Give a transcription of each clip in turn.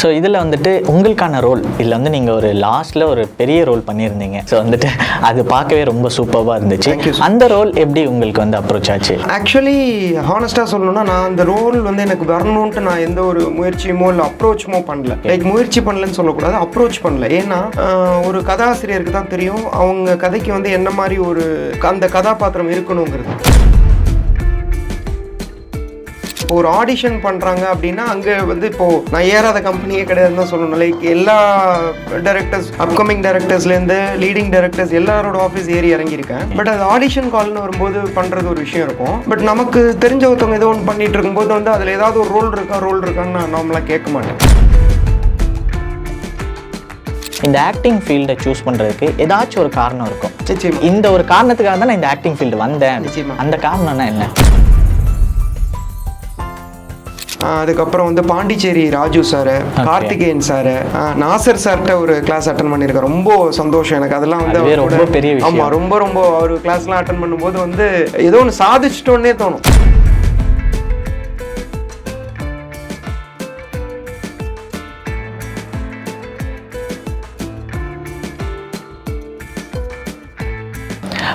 So இதில் வந்துட்டு உங்களுக்கான ரோல் இதில் வந்து நீங்கள் ஒரு லாஸ்ட்டில் ஒரு பெரிய ரோல் பண்ணியிருந்தீங்க. ஸோ வந்துட்டு அது பார்க்கவே ரொம்ப சூப்பராக இருந்துச்சு. அந்த ரோல் எப்படி உங்களுக்கு வந்து அப்ரோச் ஆச்சு? ஆக்சுவலி ஹானஸ்டாக சொல்லணும்னா நான் அந்த ரோல் வந்து எனக்கு வரணும்ன்ட்டு நான் எந்த ஒரு முயற்சியுமோ இல்லை அப்ரோச்சுமோ பண்ணல. லைக் முயற்சி பண்ணலன்னு சொல்லக்கூடாது அப்ரோச் பண்ணல. ஏன்னா ஒரு கதாசிரியருக்கு தான் தெரியும் அவங்க கதைக்கு வந்து என்ன மாதிரி ஒரு அந்த கதாபாத்திரம் இருக்கணுங்கிறது. இப்போ ஒரு ஆடிஷன் பண்ணுறாங்க அப்படின்னா அங்கே வந்து இப்போ நான் ஏறாத கம்பெனியே கிடையாதுன்னு தான் சொல்லணும். லைக் எல்லா டேரக்டர்ஸ் அப்கமிங் டேரக்டர்ஸ்லேருந்து லீடிங் டேரக்டர்ஸ் எல்லாரோட ஆஃபீஸ் ஏறி இறங்கியிருக்கேன். பட் அது ஆடிஷன் கால்னு வரும்போது பண்ணுறது ஒரு விஷயம் இருக்கும். பட் நமக்கு தெரிஞ்ச ஒருத்தவங்க ஏதோ ஒன்று பண்ணிட்டு இருக்கும்போது வந்து அதில் ஏதாவது ஒரு ரோல் இருக்கா ரோல் இருக்கான்னு நான் நார்மலாக கேட்க மாட்டேன். இந்த ஆக்டிங் ஃபீல்டை சூஸ் பண்ணுறதுக்கு ஏதாச்சும் ஒரு காரணம் இருக்கும். இந்த ஒரு காரணத்துக்காக தான் நான் இந்த ஆக்டிங் ஃபீல்டு வந்தேன். அந்த காரணம்னா என்ன? அதுக்கப்புறம் வந்து பாண்டிச்சேரி ராஜு சார் கார்த்திகேயன் சார் நாசர் சார்கிட்ட ஒரு கிளாஸ் அட்டன் பண்ணியிருக்கேன். ரொம்ப சந்தோஷம் எனக்கு. அதெல்லாம் வந்து ரொம்ப பெரிய விஷயம். ஆமா ரொம்ப ரொம்ப அவர் கிளாஸ்லாம் அட்டன் பண்ணும்போது வந்து ஏதோ ஒன்று சாதிச்சிட்டோன்னே தோணும்.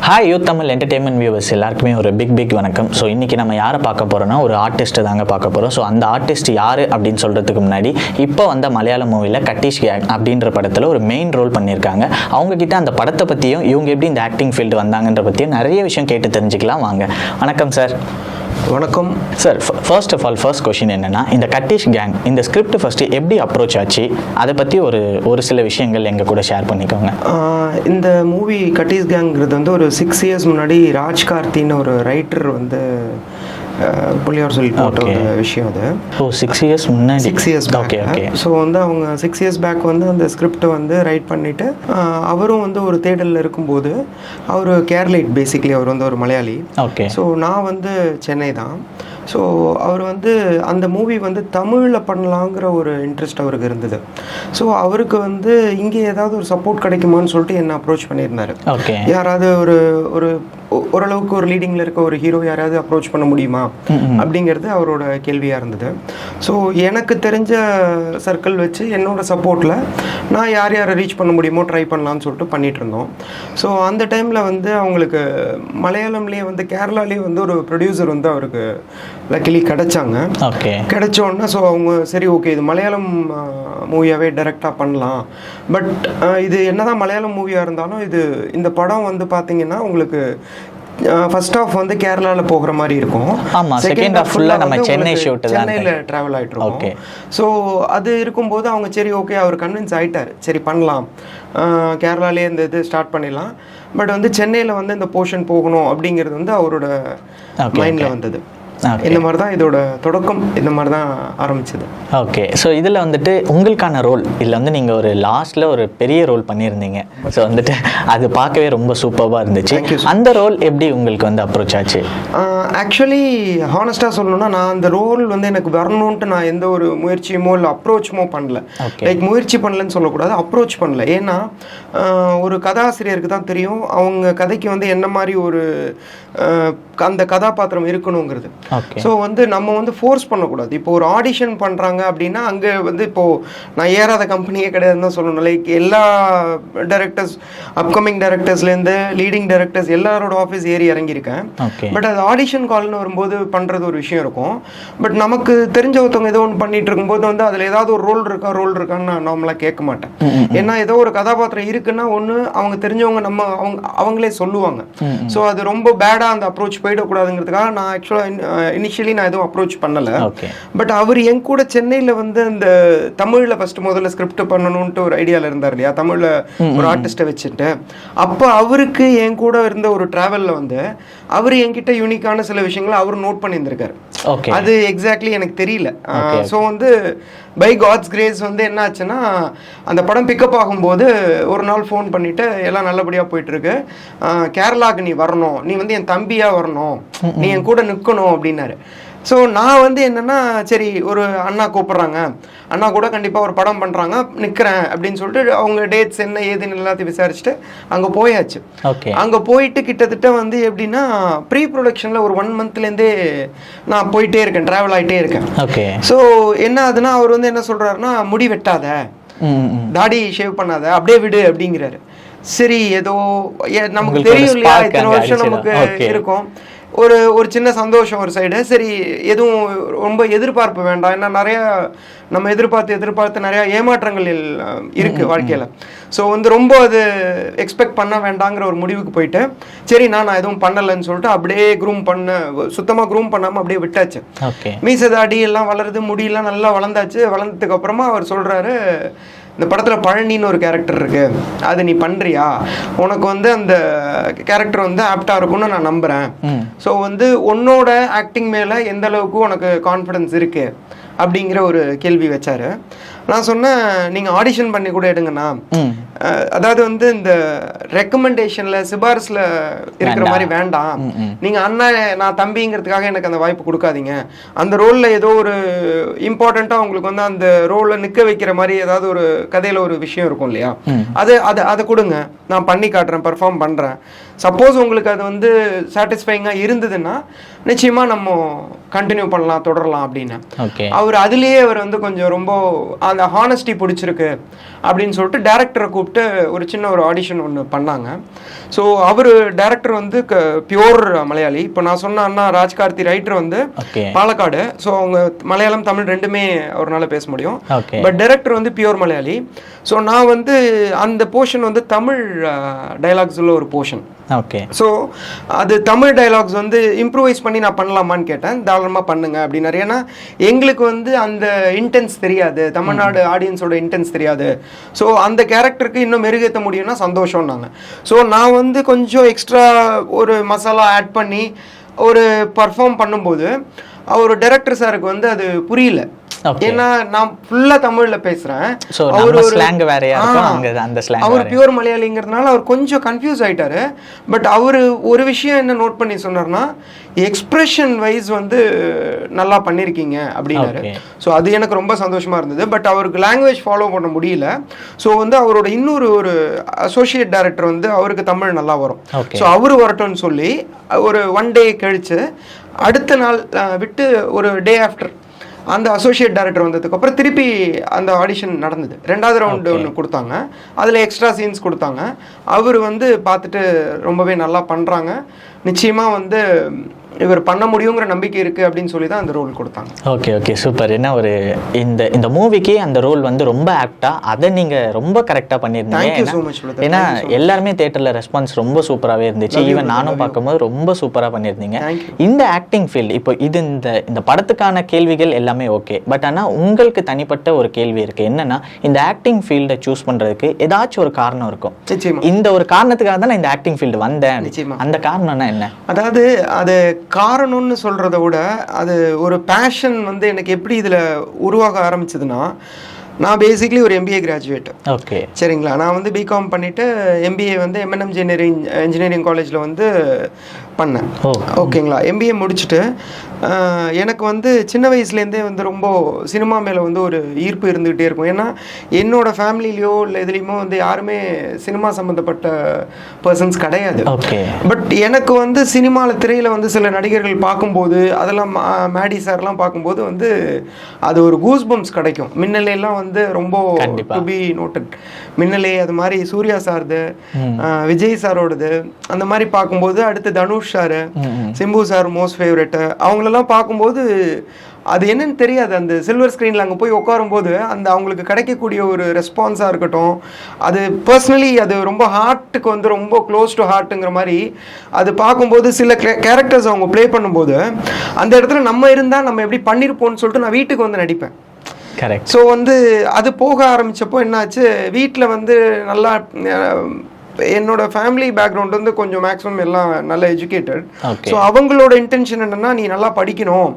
Hi youth Tamil entertainment viewers எல்லாருக்குமே ஒரு பிக் பிக் வணக்கம். ஸோ இன்றைக்கி நம்ம யாரை பார்க்க போகிறோம்னா ஒரு ஆர்டிஸ்ட்டை தாங்க பார்க்க போகிறோம் ஸோ அந்த ஆர்டிஸ்ட் யார் அப்படின்னு சொல்கிறதுக்கு முன்னாடி இப்போ வந்த மலையாள மூவியில் கட்டிஷ் கேங் அப்படின்ற படத்தில் ஒரு மெயின் ரோல் பண்ணியிருக்காங்க. அவங்கக்கிட்ட அந்த படத்தை பற்றியும் இவங்க எப்படி இந்த ஆக்டிங் ஃபீல்டு வந்தாங்கன்ற பற்றியும் நிறைய விஷயம் கேட்டு தெரிஞ்சுக்கலாம். வாங்க. வணக்கம் சார் வணக்கம். Sir first of all first question என்னன்னா இந்த கட்டிஷ் கேங் இந்த ஸ்கிரிப்ட் ஃபஸ்ட்டு எப்படி அப்ரோச் ஆச்சு? அதை பற்றி ஒரு ஒரு சில விஷயங்கள் எங்கள் கூட ஷேர் பண்ணிக்கோங்க. இந்த மூவி கட்டீஸ் கேங்கிறது வந்து ஒரு சிக்ஸ் இயர்ஸ் முன்னாடி ராஜ் கார்த்தின்னு ஒரு ரைட்டர் வந்து புள்ளியார் சொல்லி போட்ட. ஒரு விஷயம் அது. ஓ சிக்ஸ் இயர்ஸ் முன்னாடி? Six years okay okay so வந்து அவங்க சிக்ஸ் இயர்ஸ் பேக் வந்து அந்த ஸ்கிரிப்டை வந்து ரைட் பண்ணிட்டு அவரும் வந்து ஒரு தேடலில் இருக்கும்போது அவர் கேரளைட் பேசிக்லி அவர் வந்து ஒரு மலையாளி. ஓகே ஸோ நான் வந்து சென்னை தான். ஸோ அவர் வந்து அந்த மூவி வந்து தமிழில் பண்ணலாங்கிற ஒரு இன்ட்ரெஸ்ட் அவருக்கு இருந்தது. ஸோ அவருக்கு வந்து இங்கே ஏதாவது ஒரு சப்போர்ட் கிடைக்குமான்னு சொல்லிட்டு என்ன அப்ரோச் பண்ணியிருந்தாரு. யாராவது ஒரு ஒரு ஓரளவுக்கு ஒரு லீடிங்கில் இருக்க ஒரு ஹீரோ யாராவது அப்ரோச் பண்ண முடியுமா? அப்படிங்கிறது அவரோட கேள்வியாக இருந்தது. ஸோ எனக்கு தெரிஞ்ச சர்க்கிள் வச்சு என்னோட சப்போர்ட்டில் நான் யார் யாரை ரீச் பண்ண முடியுமோ ட்ரை பண்ணலாம்னு சொல்லிட்டு பண்ணிட்டு இருந்தோம். ஸோ அந்த டைமில் வந்து அவங்களுக்கு மலையாளம்லேயே வந்து கேரளாலேயே வந்து ஒரு ப்ரொடியூசர் வந்து அவருக்கு லக்கிலி கிடைச்சாங்க. ஓகே. கிடைச்ச உடனே ஸோ அவங்க சரி ஓகே இது மலையாளம் மூவியாகவே டைரெக்டாக பண்ணலாம். பட் இது என்னதான் மலையாளம் மூவியாக இருந்தாலும் இது இந்த படம் வந்து பார்த்தீங்கன்னா உங்களுக்கு ஃபர்ஸ்ட் ஆஃப் வந்து கேரளாவில் போகிற மாதிரி இருக்கும். ஆமா, second half full ஆ நம்ம சென்னை தான் சென்னையில் ட்ராவல் ஆகிட்டு Okay. ஸோ அது இருக்கும்போது அவங்க சரி ஓகே அவர் கன்வின்ஸ் ஆயிட்டாரு. சரி பண்ணலாம். கேரளாலே இந்த இது ஸ்டார்ட் பண்ணிடலாம். பட் வந்து சென்னையில் வந்து இந்த போர்ஷன் போகணும் அப்படிங்கிறது வந்து அவரோட மைண்டில் வந்தது. ஓகே இந்த மாதிரி தான் இதோட தொடக்கம். இந்த மாதிரி தான் ஆரம்பிச்சது. ஓகே. ஸோ இதில் வந்துட்டு உங்களுக்கான ரோல் இதில் வந்து நீங்கள் ஒரு லாஸ்ட்டில் ஒரு பெரிய ரோல் பண்ணியிருந்தீங்க. ஸோ வந்துட்டு அது பார்க்கவே ரொம்ப சூப்பராக இருந்துச்சு. அந்த ரோல் எப்படி உங்களுக்கு வந்து அப்ரோச் ஆச்சு? ஆக்சுவலி ஹானஸ்டாக சொல்லணும்னா நான் அந்த ரோல் வந்து எனக்கு வரணும்ன்ட்டு நான் எந்த ஒரு முயற்சியுமோ இல்லை அப்ரோச்சுமோ பண்ணல. லைக் முயற்சி பண்ணலன்னு சொல்லக்கூடாது அப்ரோச் பண்ணல. ஏன்னா ஒரு கதாசிரியருக்கு தான் தெரியும் அவங்க கதைக்கு வந்து என்ன மாதிரி ஒரு அந்த கதாபாத்திரம் இருக்கணுங்கிறது. ஸோ வந்து நம்ம வந்து ஃபோர்ஸ் பண்ணக்கூடாது. இப்போ ஒரு ஆடிஷன் பண்ணுறாங்க அப்படின்னா அங்கே வந்து இப்போ நான் ஏறாத கம்பெனியே கிடையாதுன்னு தான் சொல்லணும். லைக் எல்லா டேரக்டர்ஸ் அப்கமிங் டேரக்டர்ஸ்லேருந்து லீடிங் டேரக்டர்ஸ் எல்லாரோட ஆஃபீஸ் ஏறி இறங்கியிருக்கேன். பட் அது ஆடிஷன் கால்னு வரும்போது பண்ணுறது ஒரு விஷயம் இருக்கும். பட் நமக்கு தெரிஞ்ச ஒருத்தவங்க ஏதோ ஒன்று பண்ணிட்டு இருக்கும்போது வந்து அதில் ஏதாவது ஒரு ரோல் இருக்கா ரோல் இருக்கான்னு நான் நார்மலாக கேட்க மாட்டேன். ஏன்னா ஏதோ ஒரு கதாபாத்திரம் இருக்குன்னா ஒன்று அவங்க தெரிஞ்சவங்க நம்ம அவங்க அவங்களே சொல்லுவாங்க. ஸோ அது ரொம்ப பேடாக அந்த அப்ரோச் போயிடக்கூடாதுங்கிறதுக்காக நான் ஆக்சுவலாக இனிஷியலி நான் எதுவும் அப்ரோச் பண்ணலை. பட் அவர் என் கூட சென்னையில் வந்து அந்த தமிழில் ஃபர்ஸ்ட் முதல்ல ஸ்கிரிப்ட் பண்ணணும்ட்டு ஒரு ஐடியாவில் இருந்தார் இல்லையா? தமிழில் ஒரு ஆர்டிஸ்ட்டை வச்சுட்டு. அப்போ அவருக்கு என் கூட இருந்த ஒரு ட்ராவலில் வந்து அவர் என்கிட்ட யூனிக்கான சில விஷயங்களை அவர் நோட் பண்ணியிருந்திருக்காரு. அது எக்ஸாக்ட்லி எனக்கு தெரியல. ஸோ வந்து பை காட்ஸ் கிரேஸ் வந்து என்ன ஆச்சுன்னா அந்த படம் பிக்கப் ஆகும்போது ஒரு நாள் ஃபோன் பண்ணிட்டு எல்லாம் நல்லபடியாக போயிட்டு இருக்கு ஆஹ் கேரளாக்கு நீ வரணும். நீ வந்து என் தம்பியா வரணும். நீ என் கூட நிற்கணும் அப்படின்னாரு. ஸோ நான் வந்து என்னன்னா சரி ஒரு அண்ணா கூப்பிட்றாங்க. அண்ணா கூட கண்டிப்பாக ஒரு படம் பண்ணுறாங்க நிற்கிறேன் அப்படின்னு சொல்லிட்டு அவங்க டேட்ஸ் என்ன ஏதுன்னு எல்லாத்தையும் விசாரிச்சுட்டு அங்கே போயாச்சு. ஓகே அங்கே போயிட்டு கிட்டத்தட்ட வந்து எப்படின்னா ப்ரீ ப்ரொடக்ஷனில் ஒரு ஒன் மந்த்லேருந்தே நான் போயிட்டே இருக்கேன் ட்ராவல் ஆகிட்டே இருக்கேன். ஓகே ஸோ என்ன ஆகுதுன்னா அவர் வந்து என்ன சொல்கிறாருன்னா முடி வெட்டாத. தாடி ஷேவ் பண்ணாத. அப்படியே விடு அப்படிங்கிறாரு. சரி ஏதோ நமக்கு தெரியும் இல்லையா இத்தனை வருஷம். நமக்கு. இருக்கும். ஒரு ஒரு சின்ன சந்தோஷம் ஒரு சைடு சரி எதுவும் ரொம்ப எதிர்பார்ப்பு வேண்டாம். ஏன்னா நிறைய நம்ம எதிர்பார்த்து எதிர்பார்த்து நிறைய ஏமாற்றங்கள் இல்- இருக்கு வாழ்க்கையில. ஸோ வந்து ரொம்ப அது எக்ஸ்பெக்ட் பண்ண வேண்டாங்கிற ஒரு முடிவுக்கு போயிட்டு சரி நான் நான் எதுவும் பண்ணலைன்னு சொல்லிட்டு அப்படியே க்ரூம் பண்ண சுத்தமாக க்ரூம் பண்ணாமல் அப்படியே விட்டாச்சு. ஓகே. மீச தாடி எல்லாம் வளருது முடியெல்லாம் நல்லா வளர்ந்தாச்சு. வளர்ந்ததுக்கு அப்புறமா அவர் சொல்றாரு இந்த படத்துல பழனின்னு ஒரு கேரக்டர் இருக்கு. அது நீ பண்றியா? உனக்கு வந்து அந்த கேரக்டர் வந்து ஆப்டா இருக்கும்னு நான் நம்புறேன். ம். ஸோ வந்து உன்னோட ஆக்டிங் மேல எந்த அளவுக்கு உனக்கு கான்ஃபிடன்ஸ் இருக்கு? அப்படிங்கிற ஒரு கேள்வி வச்சாரு. நான் சொன்னேன் நீங்க ஆடிஷன் பண்ணி கூட எடுங்கண்ணா. அதாவது வந்து இந்த ரெக்கமெண்டேஷன்ல சிபாரிசுல இருக்கிற மாதிரி வேண்டாம். நீங்க அண்ணன் நான் தம்பிங்கிறதுக்காக எனக்கு அந்த வாய்ப்பு கொடுக்காதீங்க. அந்த ரோல்ல ஏதோ ஒரு இம்பார்ட்டண்ட்டா உங்களுக்கு வந்து அந்த ரோல்ல நிக்க வைக்கிற மாதிரி ஏதாவது ஒரு கதையில ஒரு விஷயம் இருக்கும் இல்லையா. அது அது அதை கொடுங்க. நான் பண்ணி காட்டுறேன் பெர்ஃபார்ம் பண்றேன். சப்போஸ் உங்களுக்கு அது வந்து சாட்டிஸ்ஃபைங்கா இருந்ததுன்னா நிச்சயமா நம்ம கண்டினியூ பண்ணலாம் தொடரலாம் அப்படின்னு. அவர் அதுலயே அவர் வந்து கொஞ்சம் ரொம்ப அந்த ஹானஸ்டி பிடிச்சிருக்கு அப்படின்னு சொல்லிட்டு டேரக்டரை கூப்பிட்டு ஒரு சின்ன ஒரு ஆடிஷன் ஒன்று பண்ணாங்க. ஸோ அவர் டேரக்டர் வந்து பியோர் மலையாளி. இப்போ நான் சொன்ன அண்ணா ராஜ்கார்த்தி ரைட்டர் வந்து பாலக்காடு. ஸோ அவங்க மலையாளம் தமிழ் ரெண்டுமே அவரால் பேச முடியும். பட் டைரக்டர் வந்து பியோர் மலையாளி. ஸோ நான் வந்து அந்த போர்ஷன் வந்து தமிழ் டைலாக்ஸ் உள்ள ஒரு போர்ஷன் ஓகே. ஸோ அது தமிழ் டைலாக்ஸ் வந்து இம்ப்ரூவைஸ் பண்ணி நான் பண்ணலாமான்னு கேட்டேன். தாராளமாக பண்ணுங்க அப்படின்னாரு. ஏன்னா எங்களுக்கு வந்து அந்த இன்டென்ஸ் தெரியாது. தமிழ்நாடு ஆடியன்ஸோட இன்டென்ஸ் தெரியாது. ஸோ அந்த கேரக்டருக்கு இன்னும் மெருகேற்ற முடியும்னா சந்தோஷம்னாங்க. ஸோ நான் வந்து கொஞ்சம் எக்ஸ்ட்ரா ஒரு மசாலா ஆட் பண்ணி ஒரு பர்ஃபார்ம் பண்ணும்போது அவர் டைரக்டர் சாருக்கு வந்து அது புரியல. ஏன்னா நான் ஃபுல்லா தமிழ்ல பேசுறேன். அவர் ஒரு- ஸ்லாங் வேறையா அந்த ஸ்லாங் அவர் பியூர் மலையாளிங்கிறதுனால அவர் கொஞ்சம் கன்ஃபியூஸ் ஆயிட்டாரு. பட் அவர் ஒரு விஷயம் என்ன நோட் பண்ணி சொன்னார்னா எக்ஸ்பிரஷன் வைஸ் வந்து நல்லா பண்ணியிருக்கீங்க அப்படின்னாரு. ஸோ அது எனக்கு ரொம்ப சந்தோஷமா இருந்தது. பட் அவருக்கு லாங்குவேஜ் ஃபாலோ பண்ண முடியல. ஸோ வந்து அவரோட இன்னொரு ஒரு அசோசியேட் டைரக்டர் வந்து அவருக்கு தமிழ் நல்லா வரும். ஸோ அவர் வரட்டும்னு சொல்லி ஒரு ஒன் டே கழிச்சு அடுத்த நாள் விட்டு ஒரு டே ஆஃப்டர் அந்த அசோசியேட் டைரக்டர் வந்ததுக்கு அப்புறம் திருப்பி அந்த ஆடிஷன் நடந்தது. ரெண்டாவது ரவுண்டு ஒன்று கொடுத்தாங்க. அதில் எக்ஸ்ட்ரா சீன்ஸ் கொடுத்தாங்க. அவர் வந்து பார்த்துட்டு ரொம்பவே நல்லா பண்ணுறாங்க நிச்சயமாக வந்து இவர் பண்ண முடியுங்கிற நம்பிக்கை இருக்குது அப்படின்னு சொல்லி தான் அந்த ரோல் கொடுத்தாங்க. ஓகே ஓகே சூப்பர் என்ன ஒரு இந்த இந்த மூவிக்கு அந்த ரோல் வந்து ரொம்ப ஆக்டா அதை நீங்க ரொம்ப கரெக்டா பண்ணியிருந்தீங்க. ஏன்னா-. ஏன்னா எல்லாருமே தியேட்டர்ல ரெஸ்பான்ஸ் ரொம்ப சூப்பராகவே இருந்துச்சு. ஈவன். நானும். பார்க்கும்போது ரொம்ப சூப்பரா பண்ணியிருந்தீங்க. இந்த ஆக்டிங் ஃபீல்டு இப்போ இது இந்த இந்த படத்துக்கான கேள்விகள் எல்லாமே ஓகே பட் ஆனா உங்களுக்கு தனிப்பட்ட ஒரு கேள்வி இருக்கு. என்னன்னா இந்த ஆக்டிங் ஃபீல்டை சூஸ் பண்றதுக்கு ஏதாச்சும் ஒரு காரணம் இருக்கும். இந்த ஒரு காரணத்துக்காக தான் நான் இந்த ஆக்டிங் ஃபீல்டு வந்தேன். அந்த காரணம்னா என்ன? அதாவது அது காரணம்னு சொல்கிறத விட அது ஒரு பேஷன் வந்து எனக்கு எப்படி இதில் உருவாக ஆரம்பிச்சதுன்னா நான் பேசிக்லி ஒரு எம்பிஏ கிராஜுவேட் ஓகே சரிங்களா? நான் வந்து பிகாம் பண்ணிவிட்டு எம்பிஏ வந்து எம்என்எம் இன்ஜினியரிங் இன்ஜினியரிங் காலேஜில் வந்து பண்ணேன். ஓகேங்களா? எம்பிஏ முடிச்சுட்டு எனக்கு வந்து சின்ன வயசுலேருந்தே வந்து ரொம்ப சினிமா மேலே வந்து ஒரு ஈர்ப்பு இருந்துகிட்டே இருக்கும். ஏன்னா என்னோட ஃபேமிலிலையோ இல்லை இதுலேயுமோ வந்து யாருமே சினிமா சம்மந்தப்பட்ட பர்சன்ஸ் கிடையாது. பட் எனக்கு வந்து சினிமாவில் திரையில் வந்து சில நடிகர்கள் பார்க்கும்போது அதெல்லாம் மேடி சார்லாம் பார்க்கும்போது வந்து அது ஒரு கூஸ் பம்ப்ஸ் கிடைக்கும். மின்னலையெல்லாம் வந்து ரொம்ப. டு பி நோட்டட் மின்னலே அது மாதிரி சூர்யா சார்து விஜய் சாரோடது அந்த மாதிரி பார்க்கும்போது அடுத்து Dhanush sir Simbu sir most favourite அவங்களெல்லாம் பார்க்கும்போது அது என்னன்னு தெரியாது. அந்த சில்வர் ஸ்க்ரீனில் அங்கே போய் உட்காரும்போது அந்த அவங்களுக்கு கிடைக்கக்கூடிய ஒரு ரெஸ்பான்ஸாக இருக்கட்டும். அது பர்சனலி அது ரொம்ப ஹார்ட்டுக்கு வந்து ரொம்ப க்ளோஸ் டு ஹார்ட்டுங்கிற மாதிரி அது பார்க்கும்போது சில கேரக்டர்ஸ் அவங்க ப்ளே பண்ணும்போது அந்த இடத்துல நம்ம இருந்தால் நம்ம எப்படி பண்ணியிருப்போம்னு சொல்லிட்டு நான் வீட்டுக்கு வந்து நடிப்பேன். கரெக்ட் ஸோ வந்து அது போக ஆரம்பிச்சப்போ என்னாச்சு? வீட்டில் வந்து நல்லா என்னோட ஃபேமிலி பேக்ரவுண்ட் வந்து கொஞ்சம் மேக்ஸிமம் எல்லாம் நல்ல எஜுகேட்டட். ஸோ அவங்களோட இன்டென்ஷன் என்னன்னா நீ நல்லா படிக்கணும்.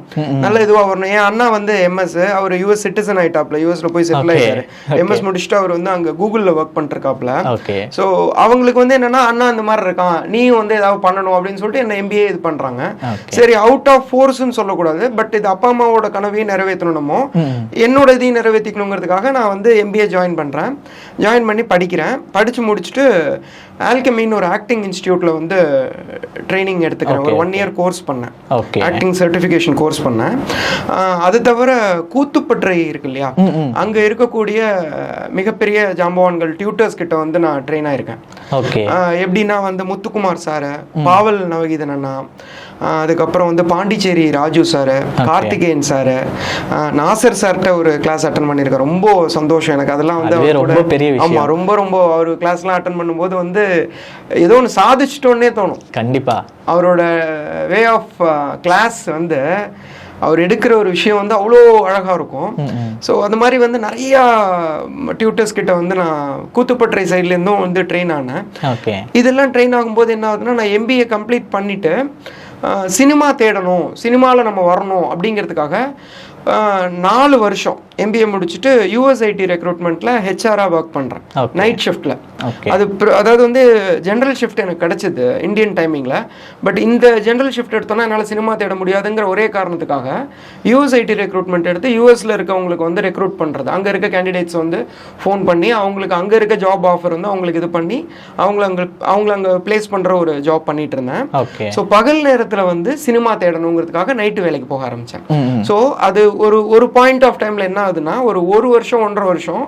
நல்ல இதுவா வரணும். என் அண்ணா வந்து எம்எஸ் அவர் யூஎஸ் சிட்டிசன் ஆயிட்டாப்ல. யூஎஸ்ல போய் செட்டில். ஆயிட்டாரு. எம்எஸ் முடிச்சுட்டு அவர் வந்து அங்க கூகுள்ல ஒர்க் பண்ணிருக்காப்ல ஸோ அவங்களுக்கு வந்து என்னன்னா அண்ணா இந்த மாதிரி இருக்கான். நீயும் வந்து ஏதாவது பண்ணணும். அப்படின்னு சொல்லிட்டு என்ன எம்பிஏ இது பண்றாங்க. சரி அவுட் ஆஃப் ஃபோர்ஸ்னு சொல்லக்கூடாது. பட் இது அப்பா அம்மாவோட கனவையும் நிறைவேற்றணும். என்னோட இதையும் நிறைவேற்றிக்கணுங்கிறதுக்காக நான் வந்து எம்பிஏ ஜாயின் பண்றேன். ஜாயின் பண்ணி படிக்கிறேன். படிச்சு முடிச்சுட்டு ஆல்கமின்னு ஒரு ஆக்டிங் இன்ஸ்டியூட்ல வந்து ட்ரைனிங் எடுத்துக்கிறேன். ஒரு ஒன் இயர் கோர்ஸ் பண்ணேன். ஆக்டிங் சர்டிஃபிகேஷன் கோர்ஸ் பண்ணேன். ஆஹ் அது தவிர கூத்துப்பற்றை இருக்கு இல்லையா. அங்க இருக்கக்கூடிய மிகப்பெரிய ஜாம்பவான்கள் டியூட்டர்ஸ் கிட்ட வந்து நான் ட்ரெயின் ஆயிருக்கேன். எப்படின்னா வந்து முத்துக்குமார் சார் பாவல் நவகீதன் அண்ணா அதுக்கப்புறம் வந்து பாண்டிச்சேரி ராஜு சார் கார்த்திகேயன் சார் நாசர் சார்கிட்ட ஒரு கிளாஸ் அட்டன் பண்ணியிருக்கேன். ரொம்ப சந்தோஷம் எனக்கு. அதெல்லாம் வந்து ரொம்ப பெரிய விஷயம். ஆமா ரொம்ப ரொம்ப அவர் கிளாஸ்லாம் அட்டன் பண்ணும்போது வந்து ஏதோ ஒன்று சாதிச்சிட்டோன்னே தோணும். கண்டிப்பா. அவரோட வே ஆஃப் கிளாஸ் வந்து அவர் எடுக்கிற ஒரு விஷயம் வந்து அவ்வளோ அழகாக இருக்கும். ஸோ அந்த மாதிரி வந்து நிறையா டியூட்டர்ஸ் கிட்ட வந்து நான் கூத்துப்பட்டறை சைட்லேருந்தும் வந்து ட்ரெயின் ஆனேன். இதெல்லாம் ட்ரெயின் ஆகும்போது என்ன ஆகுதுன்னா நான் எம்பிஏ கம்ப்ளீட் பண்ணிட்டு சினிமா தேடணும் சினிமாவில் நம்ம வரணும் அப்படிங்கிறதுக்காக நாலு வருஷம் எம்பிஏ முடிச்சுட்டு யூஎஸ்ஐடி ரெக்ரூட்மெண்ட்டில் ஹெச்ஆராக ஒர்க் பண்ணுறேன். நைட் ஷிஃப்ட்டில் அது அதாவது வந்து ஜென்ரல் ஷிஃப்ட் எனக்கு கிடைச்சது இந்தியன் டைமிங்கில் பட் இந்த ஜென்ரல் ஷிஃப்ட் எடுத்தோன்னா என்னால் சினிமா தேட முடியாதுங்கிற ஒரே காரணத்துக்காக யூஎஸ்ஐடி ரெக்ரூட்மெண்ட் எடுத்து யூஎஸ்ல இருக்கவங்களுக்கு வந்து ரெக்ரூட் பண்ணுறது அங்கே இருக்க கேண்டிடேட்ஸ் வந்து ஃபோன் பண்ணி அவங்களுக்கு அங்கே இருக்க ஜாப் ஆஃபர் வந்து அவங்களுக்கு இது பண்ணி அவங்கள அங்கே அவங்கள அங்கே ப்ளேஸ் பண்ணுற ஒரு ஜாப் பண்ணிட்டு இருந்தேன். ஸோ பகல் நேரத்தில் வந்து சினிமா தேடணுங்கிறதுக்காக நைட்டு வேலைக்கு போக ஆரம்பித்தேன். ஸோ அது ஒரு ஒரு பாயிண்ட் ஆஃப் டைமில் என்ன ஆகுதுன்னா ஒரு ஒரு வருஷம் ஒன்றரை வருஷம்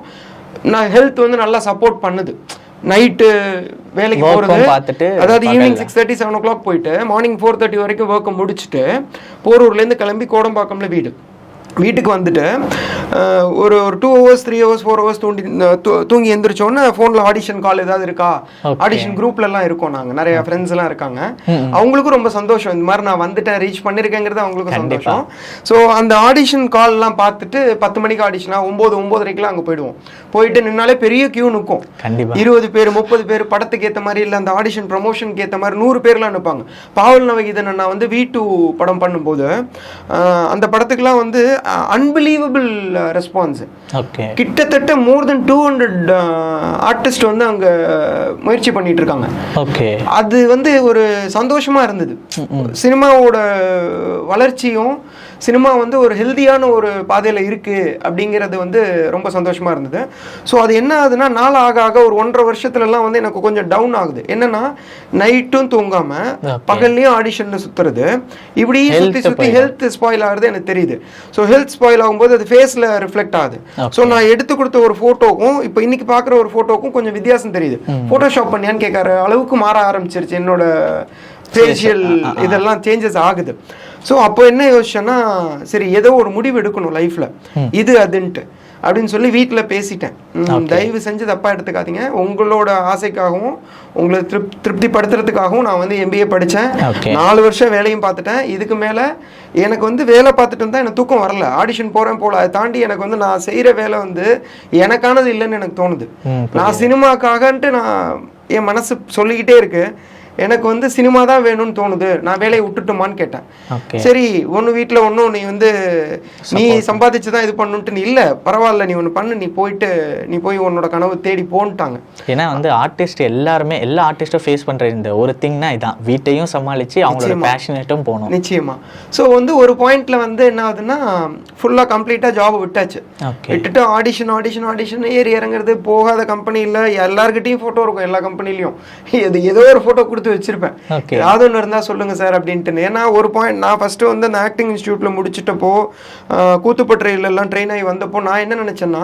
நான் ஹெல்த் வந்து நல்லா சப்போர்ட் பண்ணுது நைட்டு வேலைக்கு போகிறது பார்த்துட்டு அதாவது evening. Six thirty seven o'clock போயிட்டு மார்னிங் ஃபோர் தேர்ட்டி வரைக்கும் ஒர்க்கை முடிச்சுட்டு போரூர்லேருந்து கிளம்பி கோடம்பாக்கம்ல வீடு வீட்டுக்கு வந்துட்டு ஒரு ஒரு two hours three hours four hours தூண்டி தூங்கி எந்திரிச்சோன்னே ஃபோனில் ஆடிஷன் கால் ஏதாவது இருக்கா. ஆடிஷன் குரூப்ல எல்லாம் இருக்கோம் நாங்கள் நிறைய ஃப்ரெண்ட்ஸ் எல்லாம் இருக்காங்க. அவங்களுக்கும் ரொம்ப சந்தோஷம். இந்த மாதிரி நான் வந்துட்டேன் ரீச் பண்ணிருக்கேங்கிறது அவங்களுக்கும். சந்தோஷம். ஸோ அந்த ஆடிஷன் கால்லாம் பார்த்துட்டு பத்து மணிக்கு ஆடிஷனா ஒம்பது ஒம்பதரைக்கெல்லாம் அங்கே போயிடுவோம். போயிட்டு நின்னாலே பெரிய கியூ நிற்கும். இருபது பேர் முப்பது பேர் படத்துக்கு ஏற்ற மாதிரி இல்லை அந்த ஆடிஷன் ப்ரமோஷனுக்கு ஏற்ற மாதிரி நூறு பேர்லாம் நிற்பாங்க. பாவல் நவகீதன் நான் வந்து வீ டூ படம் பண்ணும்போது அந்த படத்துக்குலாம் வந்து அன்பிலீவபிள் ரெஸ்பான்ஸ் ஓகே கிட்டத்தட்ட more than two hundred artist வந்து அங்கே முயற்சி பண்ணிட்டு இருக்காங்க. ஓகே அது வந்து ஒரு சந்தோஷமா இருந்தது. சினிமாவோட வளர்ச்சியும் சினிமா வந்து ஒரு ஹெல்தியான ஒரு பாதையில் இருக்கு அப்படிங்கிறது வந்து ரொம்ப சந்தோஷமா இருந்தது. ஸோ அது என்ன ஆகுதுன்னா நாள் ஆக ஆக ஒரு ஒன்றரை வருஷத்துலலாம் வந்து எனக்கு கொஞ்சம் டவுன் ஆகுது. என்னன்னா நைட்டும் தூங்காம Okay. பகல்லையும் ஆடிஷன்ல சுத்துறது. இப்படி சுத்தி போயிடும். ஹெல்த் ஸ்பாயில் ஆகுது எனக்கு தெரியுது. ஸோ ஹெல்த் ஸ்பாயில் ஆகும்போது அது ஃபேஸில் ரிஃப்ளெக்ட் ஆகுது. ஸோ நான் எடுத்து கொடுத்த ஒரு ஃபோட்டோக்கும் இப்போ இன்னைக்கு பார்க்குற ஒரு ஃபோட்டோக்கும் கொஞ்சம் வித்தியாசம் தெரியுது. ஃபோட்டோஷாப் பண்ணியான்னு கேட்குற அளவுக்கு மாற ஆரம்பிச்சிருச்சு. என்னோட ஃபேஷியல் இதெல்லாம் சேஞ்சஸ் ஆகுது. ஸோ அப்போ என்ன யோசிச்சேன்னா சரி ஏதோ ஒரு முடிவு எடுக்கணும் லைஃப்ல இது அதுன்ட்டு. அப்படின்னு சொல்லி வீட்டில் பேசிட்டேன். தயவு செஞ்சு தப்பா எடுத்துக்காதீங்க. உங்களோட ஆசைக்காகவும் உங்களை திருப் திருப்திப்படுத்துறதுக்காகவும் நான் வந்து எம்பிஏ படித்தேன். நாலு வருஷம் வேலையும் பார்த்துட்டேன். இதுக்கு மேலே எனக்கு வந்து வேலை பார்த்துட்டு இருந்தால் எனக்கு தூக்கம் வரல. ஆடிஷன் போகிறேன் போல. அதை தாண்டி எனக்கு வந்து நான் செய்கிற வேலை வந்து எனக்கானது இல்லைன்னு எனக்கு தோணுது. நான் சினிமாக்காகன்ட்டு நான் என் மனசு சொல்லிக்கிட்டே இருக்கு. எனக்கு வந்து சினிமா தான் வேணும்னு தோணுது. நான் வேலையை விட்டுட்டுமான்னு கேட்டேன். சரி ஒன்று வீட்டில் ஒன்றும் நீ வந்து நீ சம்பாதிச்சு தான் இது பண்ணுன்ட்டு இல்லை. பரவாயில்ல நீ ஒன்று பண்ணு நீ போயிட்டு நீ போய் உன்னோட கனவு தேடி போன்ட்டாங்க. ஏன்னா வந்து ஆர்டிஸ்ட் எல்லாருமே எல்லா ஆர்டிஸ்டும் ஃபேஸ் பண்ற இந்த ஒரு திங்னா இதான். வீட்டையும் சமாளிச்சு அவங்களோட. பேஷனேட்டும் போகணும். நிச்சயமா. ஸோ வந்து ஒரு பாயிண்ட்ல வந்து என்ன ஆகுதுன்னா ஃபுல்லாக கம்ப்ளீட்டாக ஜாப் விட்டாச்சு. விட்டுட்டு ஆடிஷன் ஆடிஷன் ஆடிஷன் ஏறி இறங்குறது போகாத கம்பெனி இல்லை. எல்லார்கிட்டயும் ஃபோட்டோ இருக்கும் எல்லா கம்பெனிலையும் இது ஏதோ ஒரு ஃபோட்டோ கொடுத்து வச்சிருப்பேன். ஏதாவது ஒன்று இருந்தால் சொல்லுங்க சார் அப்படின்ட்டு. ஏன்னா ஒரு பாயிண்ட் நான் ஃபர்ஸ்ட் வந்து அந்த ஆக்டிங் இன்ஸ்டியூட்ல முடிச்சிட்டப்போ ஆஹ், கூத்துப்பட்டறையில எல்லாம் ட்ரெயின் ஆகி வந்தப்போ நான் என்ன நினைச்சேன்னா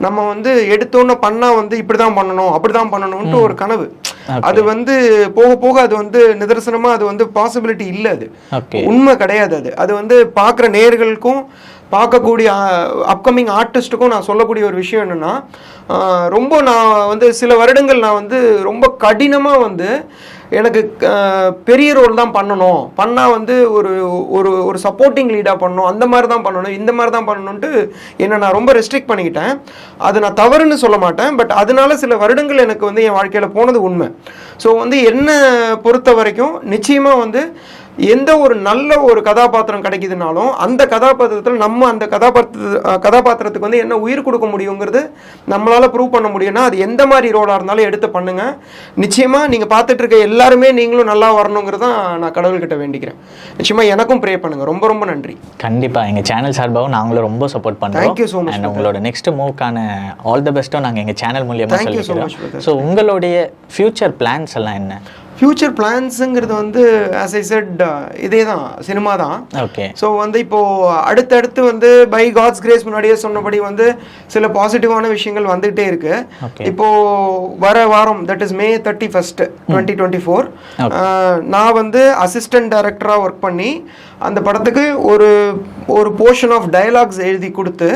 நம்ம வந்து எடுத்தோன்னே பண்ணா வந்து இப்படிதான் பண்ணணும் அப்படிதான் பண்ணணும்ட்டு ஒரு கனவு. அது வந்து போக போக அது வந்து நிதர்சனமா அது வந்து பாசிபிலிட்டி இல்லை அது. உண்மை கிடையாது அது. அது வந்து பார்க்குற நேர்களுக்கும் பார்க்கக்கூடிய அப்கமிங் ஆர்டிஸ்ட்டுக்கும் நான் சொல்லக்கூடிய ஒரு விஷயம் என்னன்னா ரொம்ப நான் வந்து சில வருடங்கள் நான் வந்து ரொம்ப கடினமாக வந்து எனக்கு பெரிய ரோல் தான் பண்ணணும். பண்ணால் வந்து ஒரு ஒரு ஒரு சப்போர்ட்டிங் லீடாக பண்ணணும். அந்த மாதிரி தான் பண்ணணும். இந்த மாதிரி தான் பண்ணணுன்ட்டு என்னை நான் ரொம்ப ரெஸ்ட்ரிக்ட் பண்ணிக்கிட்டேன். அது நான் தவறுன்னு சொல்ல மாட்டேன். பட் அதனால சில வருடங்கள் எனக்கு வந்து என் வாழ்க்கையில் போனது உண்மை. ஸோ வந்து என்னை பொறுத்த வரைக்கும் நிச்சயமாக வந்து எந்த ஒரு நல்ல ஒரு கதாபாத்திரம் கிடைக்குதுனாலும் அந்த கதாபாத்திரத்தில் நம்ம அந்த கதாபாத்திர கதாபாத்திரத்துக்கு வந்து என்ன உயிர் கொடுக்க முடியுங்கிறது நம்மளால் ப்ரூவ் பண்ண முடியும்னா அது எந்த மாதிரி ரோலாக இருந்தாலும் எடுத்து பண்ணுங்கள் நிச்சயமாக நீங்கள் பார்த்துட்டு இருக்க எல்லாருமே நீங்களும் நல்லா வரணுங்கிறது தான் நான் கடவுள்கிட்ட வேண்டிக்கிறேன். நிச்சயமா எனக்கும் ப்ரே பண்ணுங்க. ரொம்ப ரொம்ப நன்றி. கண்டிப்பா. எங்க சேனல் சார்பாகவும் நாங்களும் ரொம்ப support you so much, And உங்களோட நெக்ஸ்ட் மூவ்க்கான ஆல் தி பெஸ்ட்டும் நாங்க எங்க சேனல் மூலியமா Thank you so சொல்லிக்கிறோம். ஸோ உங்களுடைய ஃபியூச்சர் பிளான்ஸ் எல்லாம் என்ன? ஃப்யூச்சர் பிளான்ஸுங்கிறது வந்து ஆஸ் ஐ செட் இதே தான் சினிமா தான் ஓகே ஸோ வந்து இப்போ அடுத்தடுத்து வந்து பை காட்ஸ் கிரேஸ் முன்னாடியே சொன்னபடி வந்து சில பாசிட்டிவான விஷயங்கள் வந்துகிட்டே இருக்கு. இப்போ வர வாரம் that is May. Thirty first twenty twenty four நான் வந்து அசிஸ்டன்ட் டைரக்டராக ஒர்க் பண்ணி அந்த படத்துக்கு ஒரு ஒரு போர்ஷன் ஆஃப் டயலாக்ஸ் எழுதி கொடுத்து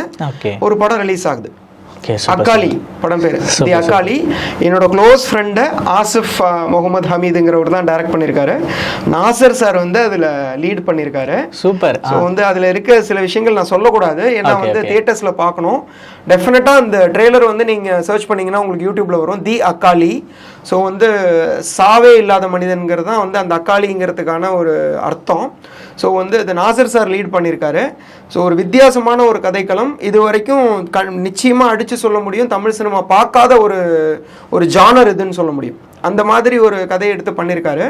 ஒரு படம் ரிலீஸ் ஆகுது. அக்காலி படம் பேர். தி அக்காலி என்னோட க்ளோஸ் ஃப்ரெண்டு ஆசிஃப் முகமது ஹமீதுங்கிறவர் தான் டைரக்ட் பண்ணியிருக்காரு நாசர் சார் வந்து அதில் லீட் பண்ணியிருக்காரு சூப்பர் ஸோ வந்து அதில் இருக்க சில விஷயங்கள் நான் சொல்லக்கூடாது. ஏன்னா வந்து. தியேட்டர்ஸில் பார்க்கணும். டெஃபினட்டாக அந்த ட்ரெய்லர் வந்து நீங்கள் சர்ச் பண்ணீங்கன்னா உங்களுக்கு யூடியூப்ல வரும். தி அக்காலி ஸோ வந்து சாவே இல்லாத மனிதன்கிறது தான் வந்து அந்த அக்காளிங்கிறதுக்கான ஒரு அர்த்தம். ஸோ வந்து இது நாசர் சார் லீட் பண்ணியிருக்காரு ஸோ ஒரு வித்தியாசமான ஒரு கதைக்களம். இது வரைக்கும் க நிச்சயமாக அடித்து சொல்ல முடியும். தமிழ் சினிமா பார்க்காத ஒரு ஒரு ஜானர் இதுன்னு சொல்ல முடியும். அந்த மாதிரி ஒரு கதையை எடுத்து பண்ணியிருக்காரு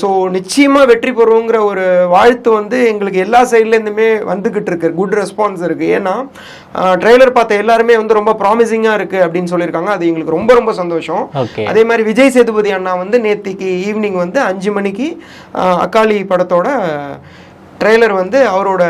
ஸோ நிச்சயமாக வெற்றி பெறுவோங்கிற ஒரு வாழ்த்து வந்து எங்களுக்கு எல்லா சைட்லேருந்துமே வந்துக்கிட்டு இருக்கு. குட் ரெஸ்பான்ஸ் இருக்குது ஏன்னா ட்ரெய்லர் பார்த்த எல்லாருமே வந்து ரொம்ப ப்ராமிசிங்காக இருக்குது அப்படின்னு சொல்லியிருக்காங்க. அது எங்களுக்கு ரொம்ப ரொம்ப சந்தோஷம். அதே மாதிரி விஜய் சேதுபதி அண்ணா வந்து நேத்திக்கு ஈவினிங் வந்து அஞ்சு மணிக்கு அக்காளி படத்தோட ட்ரெய்லர் வந்து அவரோட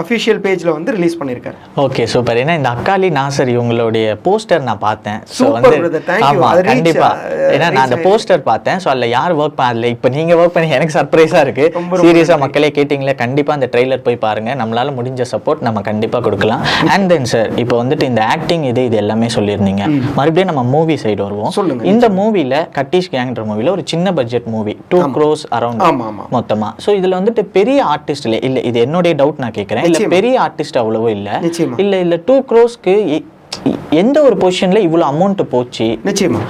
அஃபிஷியல் பேஜில் வந்து ரிலீஸ் பண்ணியிருக்காரு ஓகே சூப்பர் ஏன்னா இந்த அக்காலி நாசர் இவங்களுடைய போஸ்டர் நான் பார்த்தேன். ஸோ வந்து brother. Thank you. ஆமா அது reach, கண்டிப்பா. uh, ஏன்னா நான் அந்த போஸ்டர் பார்த்தேன். ஸோ அதில் யார் ஒர்க் பண்ணல இப்போ நீங்க ஒர்க் பண்ணி எனக்கு சர்ப்ரைஸா இருக்கு. ரொம்ப ரொம்ப சீரியஸா மக்களே கேட்டிங்களே கண்டிப்பா அந்த ட்ரெய்லர் போய் பாருங்க. நம்மளால முடிஞ்ச சப்போர்ட் நம்ம கண்டிப்பா கொடுக்கலாம். அண்ட் தென் சார் இப்போ வந்துட்டு இந்த ஆக்டிங் இது இது எல்லாமே சொல்லியிருந்தீங்க. மறுபடியும் நம்ம மூவி சைடு வருவோம். சொல்லுங்க. இந்த மூவில கட்டிஷ் கேங்ன்ற மூவில ஒரு சின்ன budget movie to gross around ஆமா ஆமா. மொத்தமா. சோ இதுல வந்துட்டு பெரிய ஆர்டிஸ்ட் இல்ல இல்ல இது என்னுடைய டவுட் நான் கேக்குறேன் இல்ல. பெரிய ஆர்டிஸ்ட் அவ்வளவோ இல்ல. இல்ல இல்ல டூ க்ரோஸ்க்கு எந்த ஒரு பொசிஷன்ல இவ்வளவு அமௌண்ட் போச்சு நிச்சயமா